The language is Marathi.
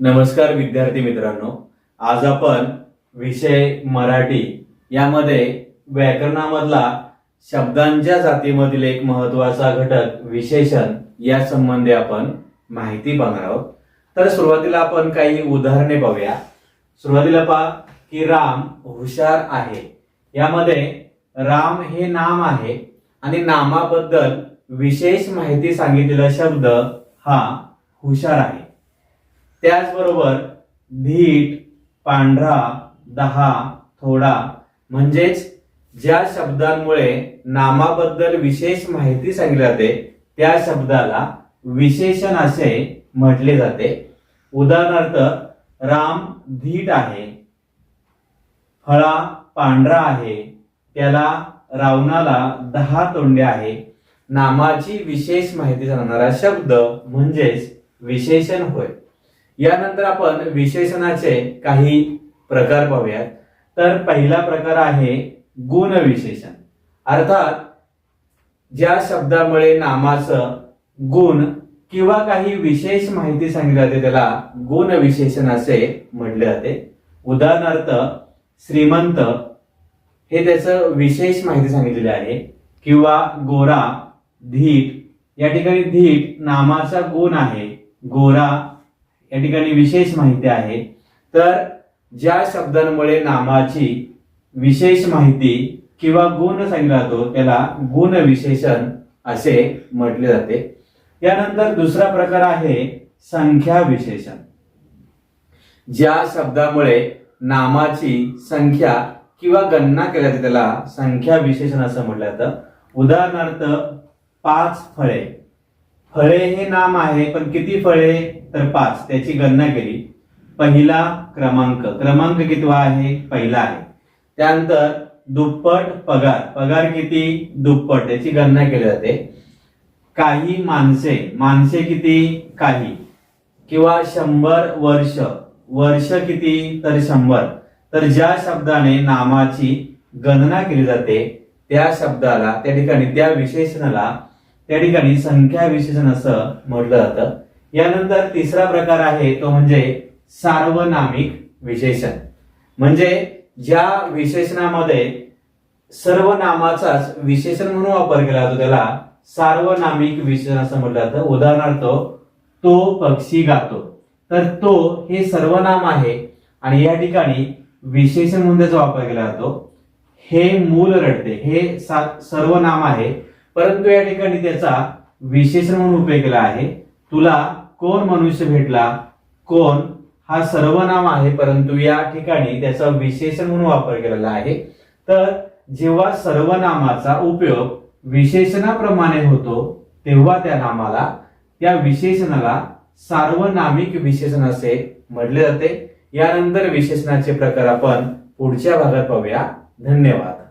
नमस्कार विद्यार्थी मित्रांनो. आज आपण विषय मराठी यामध्ये व्याकरणामधला शब्दांच्या जातीमधील एक महत्त्वाचा घटक विशेषण या संबंधी आपण माहिती पाहणार आहोत. तर सुरुवातीला आपण काही उदाहरणे पाहूया सुरुवातीला पहा की राम हुशार आहे. यामध्ये राम हे नाम आहे आणि नामाबद्दल विशेष माहिती सांगितलेला शब्द हा हुशार आहे. त्याचबरोबर धीट पांढरा दहा थोडा म्हणजेच ज्या शब्दांमुळे नामाबद्दल विशेष माहिती सांगितली जाते त्या शब्दाला विशेषण असे म्हटले जाते. उदाहरणार्थ राम धीट आहे फळा पांढरा आहे त्याला रावणाला दहा तोंडे आहे. नामाची विशेष माहिती सांगणारा शब्द म्हणजेच विशेषण होय. यानंतर आपण विशेषणाचे काही प्रकार पाहूयात. तर पहिला प्रकार आहे गुण विशेषण अर्थात ज्या शब्दामुळे नामाचं गुण किंवा काही विशेष माहिती सांगितली जाते त्याला गुण विशेषण असे म्हटले जाते. उदाहरणार्थ श्रीमंत हे त्याचं विशेष माहिती सांगितलेली आहे किंवा गोरा धीट या ठिकाणी धीट नामाचा गुण आहे. गोरा या ठिकाणी विशेष माहिती आहे. तर ज्या शब्दांमुळे नामाची विशेष माहिती किंवा गुण सांगितला जातो त्याला गुण विशेषण असे म्हटले जाते. यानंतर दुसरा प्रकार आहे संख्या विशेषण. ज्या शब्दामुळे नामाची संख्या किंवा गणना केल्या जाते त्याला संख्या विशेषण असं म्हटलं जातं. उदाहरणार्थ पाच फळे. फळे हे नाम आहे पण किती फळे? तर पाच. त्याची गणना केली. पहिला क्रमांक. क्रमांक कितवा आहे? पहिला आहे. त्यानंतर दुप्पट पगार. पगार किती? दुप्पट. याची गणना केली जाते. काही माणसे. माणसे किती? काही. किंवा शंभर वर्ष. वर्ष किती? तर शंभर. तर ज्या शब्दाने नामाची गणना केली जाते त्या शब्दाला त्या ठिकाणी त्या विशेषणाला त्या ठिकाणी संख्या विशेषण असं म्हटलं जातं. यानंतर तिसरा प्रकार आहे तो म्हणजे सार्वनामिक विशेषण. म्हणजे ज्या विशेषणामध्ये सर्व नामाचाच विशेषण म्हणून वापर केला जातो त्याला सार्वनामिक विशेषण असं म्हटलं जातं. उदाहरणार्थ तो पक्षी गातो. तर तो हे सर्वनाम आहे आणि या ठिकाणी विशेषण म्हणून त्याचा वापर केला जातो. हे मूल रडते. हे सर्वनाम आहे. परंतु या ठिकाणी त्याचा विशेषण म्हणून उपयोग केला आहे. तुला कोण मनुष्य भेटला? कोण? हा सर्वनाम आहे परंतु या ठिकाणी त्याचा विशेषण म्हणून वापर केलेला आहे. तर जेव्हा सर्वनामाचा उपयोग विशेषणाप्रमाणे होतो तेव्हा त्या नामाला त्या विशेषणाला सार्वनामिक विशेषण असे म्हटले जाते. यानंतर विशेषणाचे प्रकार आपण पुढच्या भागात पाहूया. धन्यवाद.